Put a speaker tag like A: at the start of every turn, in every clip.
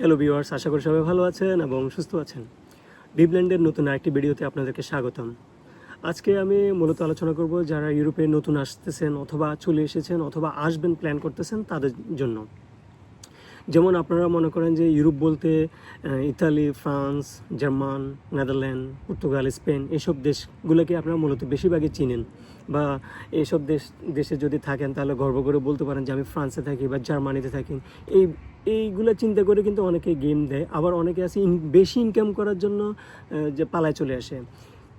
A: Hello viewers আশা করি সবাই ভালো আছেন এবং সুস্থ আছেন। ডিপল্যান্ডের নতুন আরেকটি ভিডিওতে আপনাদেরকে স্বাগতম। আজকে আমি মূলত আলোচনা করব যারা ইউরোপে নতুন আসতেছেন অথবা চলে এসেছেন অথবা আসবেন প্ল্যান করতেছেন তাদের জন্য। যেমন আপনারা মনে করেন যে ইউরোপ বলতে Italy, France, German, Netherland, Portugal, Spain এইসব দেশগুলোকে আপনারা মূলত বেশিরভাগই চিনেন। বা এইসব দেশ, দেশে যদি থাকেন, তাহলে গর্ব করে বলতে পারেন যে আমি ফ্রান্সে থাকি বা জার্মানিতে থাকি। এই, এইগুলো চিন্তা করে কিন্তু অনেকে গেম দেয়। আবার অনেকে আছে বেশি ইনকাম করার জন্য যে পালায় চলে আসে।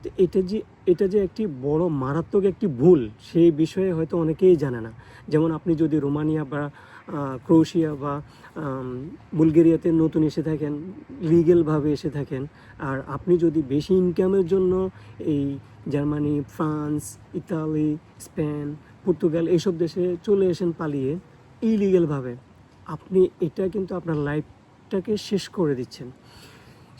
A: তো এটা যে এটা যে একটি বড় মারাত্মক একটি ভুল সেই বিষয়ে হয়তো অনেকেই জানে না। যেমন আপনি যদি রোমানিয়া বা আহ, ক্রোয়েশিয়া বা বুলগেরিয়াতে নতুন এসে থাকেন লিগেলভাবে এসে থাকেন আর আপনি যদি বেশি ইনকামের জন্য এই Germany France Italy Spain Portugal এইসব দেশে চলে এসেন পালিয়ে ইলিগেলভাবে আপনি এটা কিন্তু আপনার লাইফটাকে শেষ করে দিচ্ছেন।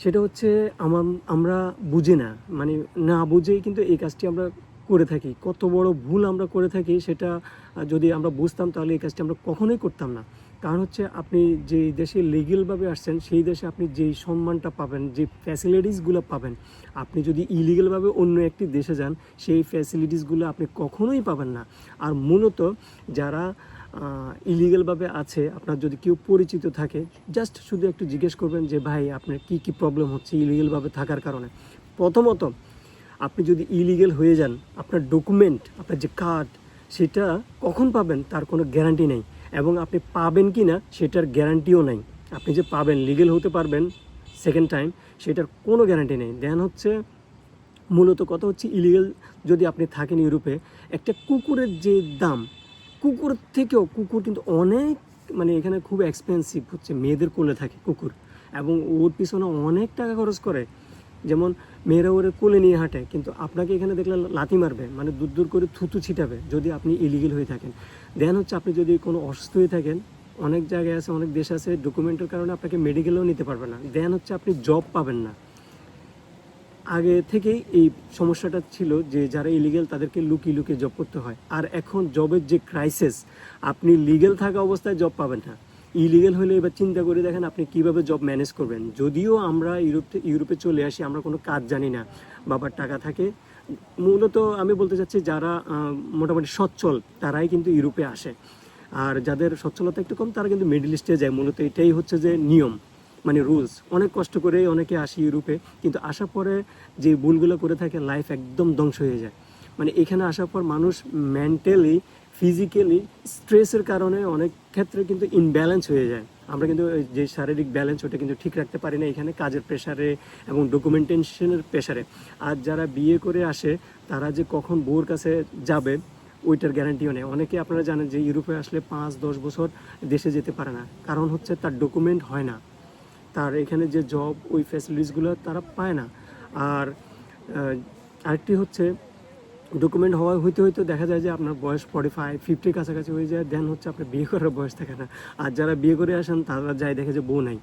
A: সেটা হচ্ছে আমার আমরা বুঝি না। মানে না বুঝেই কিন্তু এই কাজটি আমরা করে থাকি। কত বড় ভুল আমরা করে থাকি সেটা যদি আমরা বুঝতাম তাহলে এই কাজটি আমরা কখনোই করতাম না। কারণ হচ্ছে আপনি যে দেশে লিগেলভাবে আসছেন, সেই দেশে আপনি যেই সম্মানটা পাবেন, যে ফ্যাসিলিটিসগুলো পাবেন, আপনি যদি ইলিগেলভাবে অন্য একটি দেশে যান, সেই ফ্যাসিলিটিসগুলো আপনি কখনোই পাবেন না। আর মূলত যারা ইলিগেলভাবে আছে, আপনার যদি কেউ পরিচিত থাকে জাস্ট শুধু একটু জিজ্ঞেস করবেন যে, ভাই, আপনার কি কি প্রবলেম হচ্ছে ইলিগেলভাবে থাকার কারণে? প্রথমত, আপনি যদি ইলিগেল হয়ে যান, আপনার ডকুমেন্ট আপনার যে কার্ড সেটা কখন পাবেন তার কোনো গ্যারান্টি নেই। এবং আপনি পাবেন কি না সেটার গ্যারান্টিও নেই। আপনি যে পাবেন লিগেল হতে পারবেন সেকেন্ড টাইম সেটার কোনো গ্যারান্টি নেই। দেন হচ্ছে, মূলত কথা হচ্ছে ইলিগেল যদি আপনি থাকেন ইউরোপে, একটা কুকুরের যে দাম কুকুর থেকেও কুকুর কিন্তু অনেক মানে এখানে খুব এক্সপেন্সিভ হচ্ছে, মেয়েদের কোলে থাকে কুকুর। এবং ওর পিছনে অনেক টাকা খরচ করে। যেমন মেয়েরা ওরে কোলে নিয়ে হাঁটে, কিন্তু আপনাকে এখানে দেখলে লাথি মারবে মানে দূর দূর করে থুতু ছিটাবে, যদি আপনি ইলিগেল হয়ে থাকেন। দেন হচ্ছে আপনি যদি কোনো অসুস্থ হয়ে থাকেন, অনেক জায়গায় আছে, অনেক দেশ আছে ডকুমেন্টের কারণে আপনাকে মেডিকেলেও নিতে পারবে না। দেন হচ্ছে আপনি জব পাবেন না। আগে থেকেই এই সমস্যাটা ছিল যে যারা ইলিগেল তাদেরকে লুকিয়ে লুকিয়ে জব করতে হয়। আর এখন জবের যে ক্রাইসিস আপনি লিগেল থাকা অবস্থায় জব পাবেন না। ইলিগেল হলে এবার চিন্তা করে দেখেন আপনি কীভাবে জব ম্যানেজ করবেন। যদিও আমরা ইউরোপ ইউরোপে চলে আসি, আমরা কোনো কাজ জানি না, বাবার টাকা থাকে। মূলত আমি বলতে চাচ্ছি যারা মোটামুটি সচ্ছল, তারাই কিন্তু ইউরোপে আসে। আর যাদের সচ্ছলতা একটু কম, তারা কিন্তু মিডল ইস্টে যায়। মূলত এটাই হচ্ছে যে নিয়ম। মানে রুলস অনেক কষ্ট করে অনেকে আসে ইউরোপে কিন্তু আসার পরে যে ভুলগুলো করে থাকে লাইফ একদম ধ্বংস হয়ে যায়। মানে এখানে আসার পর মানুষ মেন্টালি ফিজিক্যালি স্ট্রেসের কারণে অনেক ক্ষেত্রে কিন্তু ইনব্যালেন্স হয়ে যায়। আমরা কিন্তু যে শারীরিক ব্যালেন্স ওটা কিন্তু ঠিক রাখতে পারি না এখানে কাজের প্রেশারে এবং ডকুমেন্টেশনের প্রেশারে আর যারা বিয়ে করে আসে, তারা যে কখন বউর কাছে যাবে, ওইটার গ্যারান্টিও নেই। অনেকে আপনারা জানেন যে ইউরোপে আসলে পাঁচ, দশ বছর দেশে যেতে পারে না। কারণ হচ্ছে তার ডকুমেন্ট হয় না। তার এখানে যে জব ওই ফ্যাসিলিটিসগুলো তারা পায় না। আর আরেকটি হচ্ছে ডকুমেন্ট হওয়া হইতে হইতে দেখা যায় যে আপনার বয়স ফর্টি ফাইভ ফিফটির কাছাকাছি হয়ে যায় দেন হচ্ছে আপনার বিয়ে করার বয়স থাকে না। আর যারা বিয়ে করে আসেন, তারা যায় দেখে যে বউ নাই।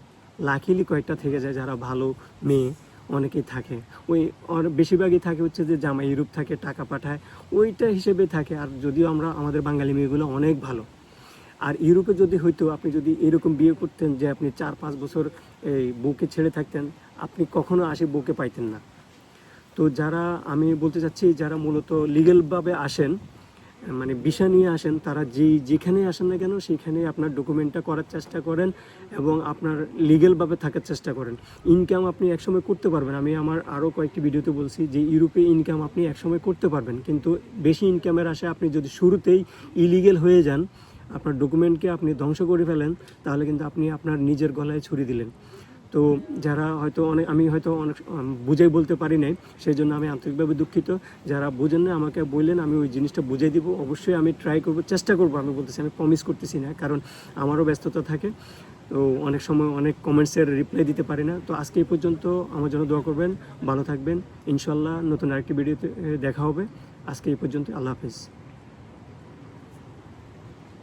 A: লাকিলি কয়েকটা থেকে যায় যারা ভালো মেয়ে, অনেকেই থাকে। ওই বেশিরভাগই থাকে হচ্ছে যে জামা ইউরোপ থাকে, টাকা পাঠায়, ওইটা হিসেবে থাকে। আর যদিও আমরা, আমাদের বাঙালি মেয়েগুলো অনেক ভালো। আর ইউরোপে যদি হয়তো আপনি যদি এরকম বিয়ে করতেন যে আপনি চার, পাঁচ বছর এই বউকে ছেড়ে থাকতেন, আপনি কখনো আসে বউকে পাইতেন না। তো যারা, আমি বলতে চাচ্ছি, যারা মূলত লিগেলভাবে আসেন মানে ভিসা নিয়ে আসেন, তারা যে যেখানে আসেন না কেন, সেখানে আপনার ডকুমেন্টটা করার চেষ্টা করেন এবং আপনার লিগেলভাবে থাকার চেষ্টা করেন। ইনকাম আপনি একসময় করতে পারবেন। আমি আমার আরও কয়েকটি ভিডিওতে বলছি যে ইউরোপে ইনকাম আপনি একসময় করতে পারবেন। কিন্তু বেশি ইনকামের আশায় আপনি যদি শুরুতেই ইলিগেল হয়ে যান আপনার ডকুমেন্টকে আপনি ধ্বংস করে ফেলেন, তাহলে কিন্তু আপনি আপনার নিজের গলায় ছুরি দিলেন। তো যারা হয়তো অনেক আমি হয়তো অনেক বুঝাই বলতে পারি নাই সেই জন্য আমি আন্তরিকভাবে দুঃখিত। যারা বোঝেন না আমাকে বললেন, আমি ওই জিনিসটা বুঝিয়ে দিব। অবশ্যই আমি ট্রাই করব, চেষ্টা করব। আমি বলতেছি, আমি প্রমিস করতেছি না, কারণ আমারও ব্যস্ততা থাকে। তো অনেক সময় অনেক কমেন্টসের রিপ্লাই দিতে পারি না। তো আজকে এই পর্যন্ত আমার জন্য দোয়া করবেন, ভালো থাকবেন। ইনশাল্লাহ নতুন আরেকটি ভিডিওতে দেখা হবে। আজকে এই পর্যন্ত আল্লাহ হাফিজ।